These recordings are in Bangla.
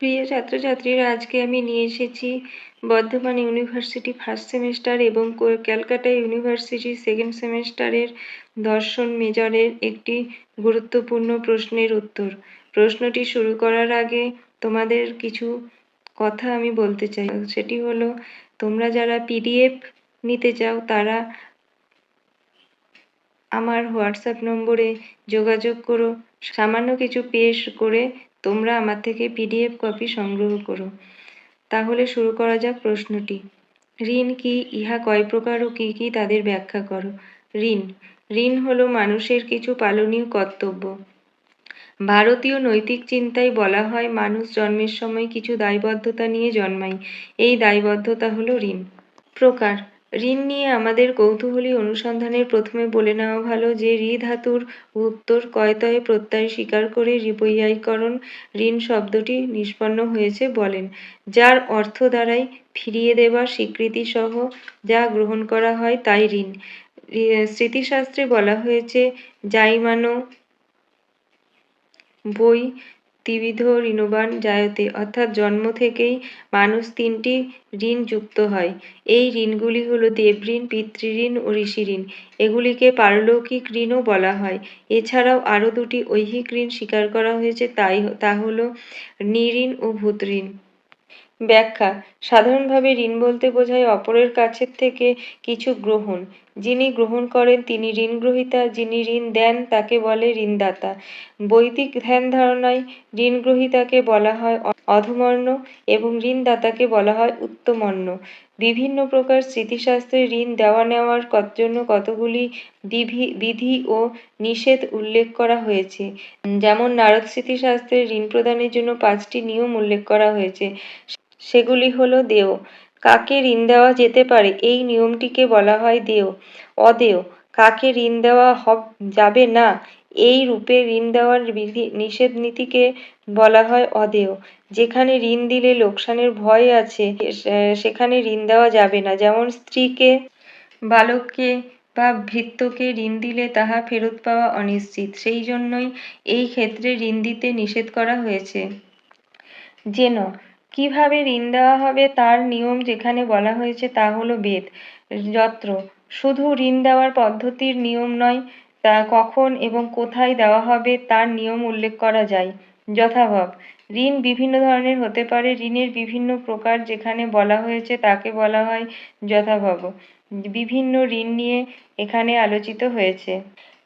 প্রিয় ছাত্রছাত্রীরা, আজকে আমি নিয়ে এসেছি বর্ধমান ইউনিভার্সিটি ফার্স্ট সেমিস্টার এবং ক্যালকাটা ইউনিভার্সিটি সেকেন্ড সেমিস্টারের দর্শন মেজরের একটি গুরুত্বপূর্ণ প্রশ্নের উত্তর। প্রশ্নটি শুরু করার আগে তোমাদের কিছু কথা আমি বলতে চাই। সেটি হলো, তোমরা যারা পিডিএফ নিতে চাও, তারা আমার হোয়াটসঅ্যাপ নম্বরে যোগাযোগ করো। সামান্য কিছু পেশ করে তোমরা আমার থেকে পিডিএফ কপি সংগ্রহ করো। তাহলে শুরু করা যাক প্রশ্নটি। ঋণ কি, ইহা কয় প্রকার ও কি কি তাদের ব্যাখ্যা করো। ঋণ। ঋণ হলো মানুষের কিছু পালনীয় কর্তব্য। ভারতীয় নৈতিক চিন্তায় বলা হয়, মানুষ জন্মের সময় কিছু দায়বদ্ধতা নিয়ে জন্মায়। এই দায়বদ্ধতা হলো ঋণ। প্রকার। ঋণ নিয়ে আমাদের কৌতূহলী অনুসন্ধানের প্রথমে বলে নেওয়া ভালো যে ঋ ধাতুর উত্তর কয়তয়ে প্রত্যয় স্বীকার করে রিবৈয়ায়ীকরণ ঋণ শব্দটি নিষ্পন্ন হয়েছে বলেন, যার অর্থ দ্বারাই ফিরিয়ে দেওয়া স্বীকৃতি সহ যা গ্রহণ করা হয় তাই ঋণ। স্মৃতিশাস্ত্রে বলা হয়েছে জাইমানো বই ত্রিবিধ ঋণবান জায়তে, অর্থাৎ জন্ম থেকেই মানুষ তিনটি ঋণ যুক্ত হয়। এই ঋণগুলি হলো দেবঋণ, পিতৃঋণ ও ঋষি ঋণ এগুলিকে পারলৌকিক ঋণও বলা হয়। এছাড়াও আরও দুটি ঐহিক ঋণ স্বীকার করা হয়েছে, তাই, তা হলো নৃঋণ ও ভূতঋণ। ব্যাখ্যা, সাধারণভাবে ঋণ বলতে বোঝায় অপরের কাছের থেকে কিছু গ্রহণ। যিনি গ্রহণ করেন তিনি ঋণগ্রহীতা, যিনি ঋণ দেন তাকে বলে ঋণদাতা। বৈদিক ধ্যান ধারণায় ঋণগ্রহীতাকে বলা হয় অধমর্ণ এবং ঋণদাতাকে বলা হয় উত্তমর্ণ। বিভিন্ন প্রকার স্মৃতিশাস্ত্রে ঋণ দেওয়া নেওয়ার জন্য কতগুলি বিধি বিধি ও নিষেধ উল্লেখ করা হয়েছে। যেমন নারদ স্মৃতিশাস্ত্রে ঋণ প্রদানের জন্য পাঁচটি নিয়ম উল্লেখ করা হয়েছে। সেগুলি হলো দেও কাকে ঋণ দেওয়া যেতে পারে? এই নিয়মটিকে বলা হয় দেও। অদেয় কাকে ঋণ দেওয়া হব, যাবে না, এই রূপে ঋণ দেওয়ার বিধি, নিষেধ নীতিকে বলা হয় অদেয় যেখানে ঋণ দিলে লোকসানের ভয় আছে সেখানে ঋণ দেওয়া যাবে না। যেমন স্ত্রীকে, বালককে বা ভৃত্যকে ঋণ দিলে তাহা ফেরত পাওয়া অনিশ্চিত। সেই জন্যই এই ক্ষেত্রে ঋণ দিতে নিষেধ করা হয়েছে। যেন কীভাবে ঋণ দেওয়া হবে তার নিয়ম যেখানে বলা হয়েছে তা হলো বেদ, যত্র। শুধু ঋণ দেওয়ার পদ্ধতির নিয়ম নয়, তা কখন এবং কোথায় দেওয়া হবে তার নিয়ম উল্লেখ করা যায়। যথাভাব। ঋণ বিভিন্ন ধরনের হতে পারে, ঋণের বিভিন্ন প্রকার যেখানে বলা হয়েছে তাকে বলা হয় যথাভাব। বিভিন্ন ঋণ নিয়ে এখানে আলোচিত হয়েছে।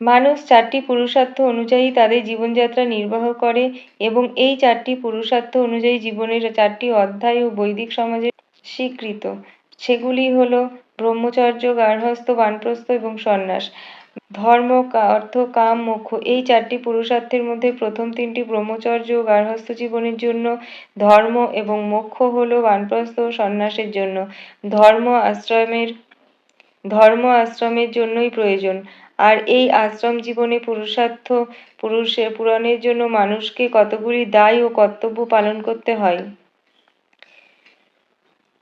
মানুষ চারটি পুরুষার্থ অনুযায়ী তাদের জীবনযাত্রা নির্বাহ করে এবং এই চারটি পুরুষার্থ অনুযায়ী জীবনের চারটি অধ্যায় ও বৈদিক সমাজে স্বীকৃত। সেগুলি হলো ব্রহ্মচর্য গার্হস্থ বানপ্রস্থ এবং সন্ন্যাস। ধর্ম অর্থ, কাম, মোক্ষ এই চারটি পুরুষার্থের মধ্যে প্রথম তিনটি ব্রহ্মচর্য ও গার্হস্থ জীবনের জন্য, ধর্ম এবং মোক্ষ হলো বানপ্রস্থ ও সন্ন্যাসের জন্য। ধর্ম আশ্রমের ধর্ম আশ্রমের জন্যই প্রয়োজন। আর এই আশ্রম জীবনে পুরুষার্থ পুরুষে পূরণের জন্য মানুষকে কতগুলি দায় ও কর্তব্য পালন করতে হয়?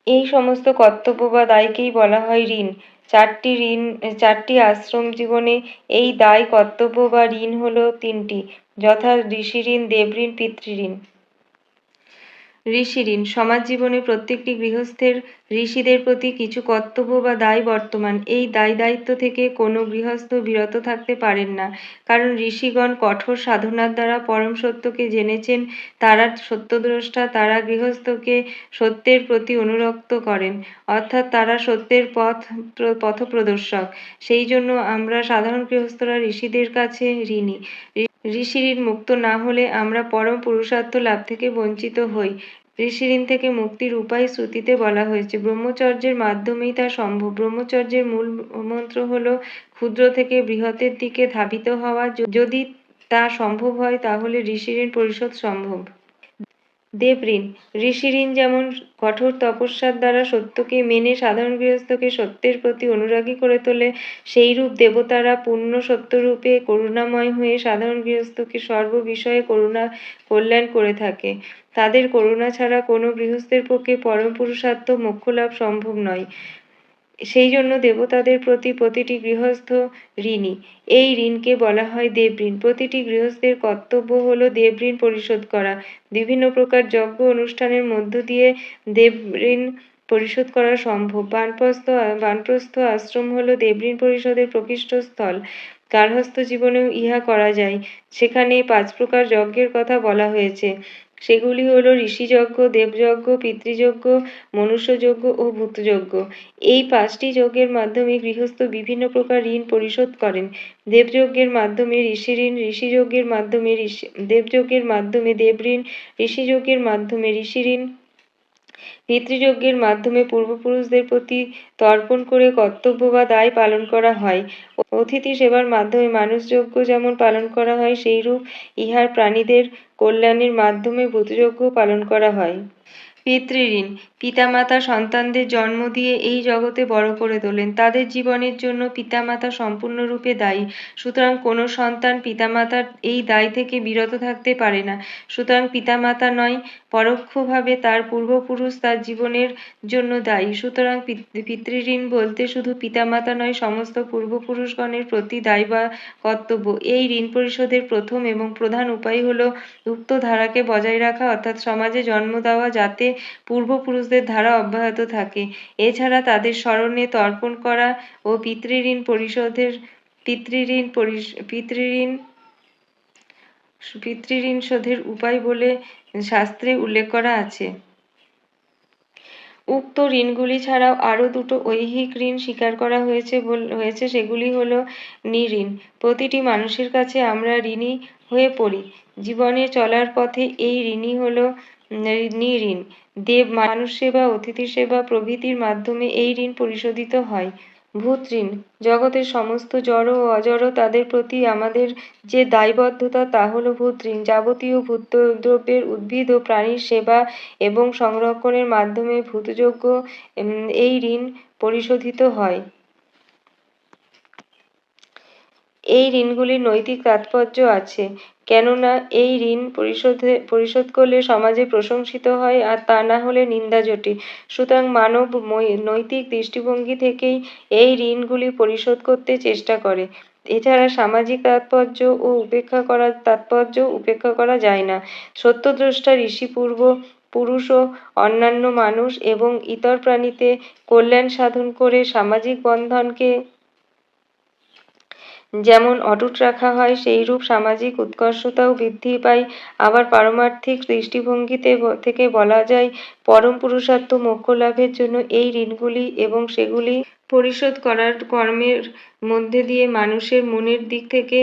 এই সমস্ত কর্তব্য বা দায়কেই বলা হয় ঋণ। চারটি ঋণ, চারটি আশ্রম জীবনে এই দায়, কর্তব্য বা ঋণ হলো তিনটি। যথা ঋষি ঋণ দেবঋণ, পিতৃঋণ। ঋষি ঋণ সমাজ জীবনে প্রত্যেকটি গৃহস্থের ঋষিদের প্রতি কিছু কর্তব্য বা দায় বর্তমান। এই দায় দায়িত্ব থেকে কোনো গৃহস্থ বিরত থাকতে পারেন না। কারণ ঋষিগণ কঠোর সাধনার দ্বারা পরম সত্যকে জেনেছেন, তারা সত্যদ্রষ্টা, তারা গৃহস্থকে সত্যের প্রতি অনুরক্ত করেন, অর্থাৎ তারা সত্যের পথ প্র- পথপ্রদর্শক। সেই জন্য আমরা সাধারণ গৃহস্থরা ঋষিদের কাছে ঋণী। ঋষি ঋণ মুক্ত না হলে আমরা পরম পুরুষার্থ লাভ থেকে বঞ্চিত হই। ঋষিঋণ থেকে মুক্তির উপায় শ্রুতিতে বলা হয়েছে, ব্রহ্মচর্যের মাধ্যমেই তা সম্ভব। ব্রহ্মচর্যের মূল মন্ত্র হলো, ক্ষুদ্র থেকে বৃহতের দিকে ধাবিত হওয়া। যদি তা সম্ভব হয়, তাহলে ঋষিঋণ পরিশোধ সম্ভব। দেবঋণ। ঋষিঋণ যেমন কঠোর তপস্যার দ্বারা সত্যকে মেনে সাধারণ গৃহস্থকে সত্যের প্রতি অনুরাগী করে তোলে, সেইরূপ দেবতারা পূর্ণ সত্যরূপে করুণাময় হয়ে সাধারণ গৃহস্থকে সর্ব বিষয়ে করুণা, কল্যাণ করে থাকে। তাদের করুণা ছাড়া কোনো গৃহস্থের পক্ষে পরম পুরুষার্থ মোক্ষ লাভ সম্ভব নয়। সেই জন্য দেবতাদের প্রতি প্রতিটি গৃহস্থ ঋণী। এই ঋণকে বলা হয় দেবঋণ। প্রতিটি গৃহস্থের কর্তব্য হল দেবঋণ পরিশোধ করা। বিভিন্ন প্রকার যজ্ঞ অনুষ্ঠানের মধ্য দিয়ে দেবঋণ পরিশোধ করা সম্ভব। বানপ্রস্থ বানপ্রস্থ আশ্রম হল দেবঋণ পরিশোধের প্রকৃষ্ট স্থল। গার্হস্থ্য জীবনেও ইহা করা যায়। সেখানে পাঁচ প্রকার যজ্ঞের কথা বলা হয়েছে। সেগুলি হলো ঋষিযজ্ঞ, দেবযজ্ঞ, পিতৃযজ্ঞ, মনুষ্যযজ্ঞ ও ভূতযজ্ঞ। এই পাঁচটি যজ্ঞের মাধ্যমে গৃহস্থ বিভিন্ন প্রকার ঋণ পরিশোধ করেন। দেবযজ্ঞের মাধ্যমে ঋষি ঋণ, ঋষিযজ্ঞের মাধ্যমে ঋষি, দেবযজ্ঞের মাধ্যমে দেবঋণ ঋষিযজ্ঞের মাধ্যমে ঋষি ঋণ। পিতৃযজ্ঞের মাধ্যমে পূর্বপুরুষদের প্রতি তর্পণ করে কর্তব্য বা দায় পালন করা হয়। অতিথি সেবার মাধ্যমে মানুষ যজ্ঞ যেমন পালন করা হয়, সেইরূপ ইহার প্রাণীদের কল্যাণের মাধ্যমে ভূতযজ্ঞ পালন করা হয়। পিতৃঋণ। পিতামাতা সন্তানদের জন্ম দিয়ে এই জগতে বড় করে তোলেন। তাদের জীবনের জন্য পিতামাতা সম্পূর্ণরূপে দায়ী। সুতরাং কোনো সন্তান পিতামাতার এই দায় থেকে বিরত থাকতে পারে না। সুতরাং পিতামাতা নয়, পরোক্ষভাবে তার পূর্বপুরুষ তার জীবনের জন্য দায়ী। সুতরাং পিতৃঋণ বলতে শুধু পিতামাতা নয়, সমস্ত পূর্বপুরুষগণের প্রতি দায় বা কর্তব্য। এই ঋণ পরিশোধের প্রথম এবং প্রধান উপায় হল উক্ত ধারাকে বজায় রাখা, অর্থাৎ সমাজে জন্ম দেওয়া যাতে পূর্বপুরুষদের ধারা অব্যাহত থাকে। এছাড়া তাদের স্মরণে তর্পণ করা ও পিতৃঋণ পরিশোধের, পিতৃঋণ পিতৃঋণ পিতৃঋণ শোধের উপায় বলে শাস্ত্রে উল্লেখ করা আছে। উক্ত ঋণগুলি ছাড়াও আরও দুটো ঐহিক ঋণ স্বীকার করা হয়েছে হয়েছে। সেগুলি হলো নিঋণ। প্রতিটি মানুষের কাছে আমরা ঋণী হয়ে পড়ি। জীবনে চলার পথে এই ঋণই হলো নিঋণ দেব মানুষ সেবা অতিথি সেবা প্রভৃতির মাধ্যমে এই ঋণ পরিশোধিত হয়। ভূত ঋণ। জগতের সমস্ত জড় ও অজড় তাদের প্রতি আমাদের যে দায়বদ্ধতা, তা হল ভূত ঋণ। যাবতীয় ভূত দ্রব্যের উদ্ভিদ ও প্রাণীর সেবা এবং সংরক্ষণের মাধ্যমে ভূতযোগ্য এই ঋণ পরিশোধিত হয়। এই ঋণগুলির নৈতিক তাৎপর্য আছে। কেননা এই ঋণ পরিশোধে, পরিশোধ করলে সমাজে প্রশংসিত হয় আর তা না হলে নিন্দা জোটে। সুতরাং মানব নৈতিক দৃষ্টিভঙ্গি থেকেই এই ঋণগুলি পরিশোধ করতে চেষ্টা করে। এছাড়া সামাজিক তাৎপর্য ও উপেক্ষা করার তাৎপর্য উপেক্ষা করা যায় না। সত্যদ্রষ্টা ঋষি পূর্ব পুরুষ ও অন্যান্য মানুষ এবং ইতর প্রাণীতে কল্যাণ সাধন করে সামাজিক বন্ধনকে যেমন অটুট রাখা হয়, সেইরূপ সামাজিক উৎকর্ষতাও বৃদ্ধি পায়। আবার পারমার্থিক দৃষ্টিভঙ্গিতে থেকে বলা যায়, পরম পুরুষার্থ মোক্ষ লাভের জন্য এই ঋণগুলি এবং সেগুলি পরিশোধ করার কর্মের মধ্যে দিয়ে মানুষের মনের দিক থেকে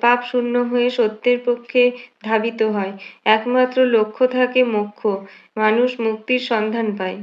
পাপ শূন্য হয়ে সত্যের পক্ষে ধাবিত হয়। একমাত্র লক্ষ্য থাকে মোক্ষ। মানুষ মুক্তির সন্ধান পায়।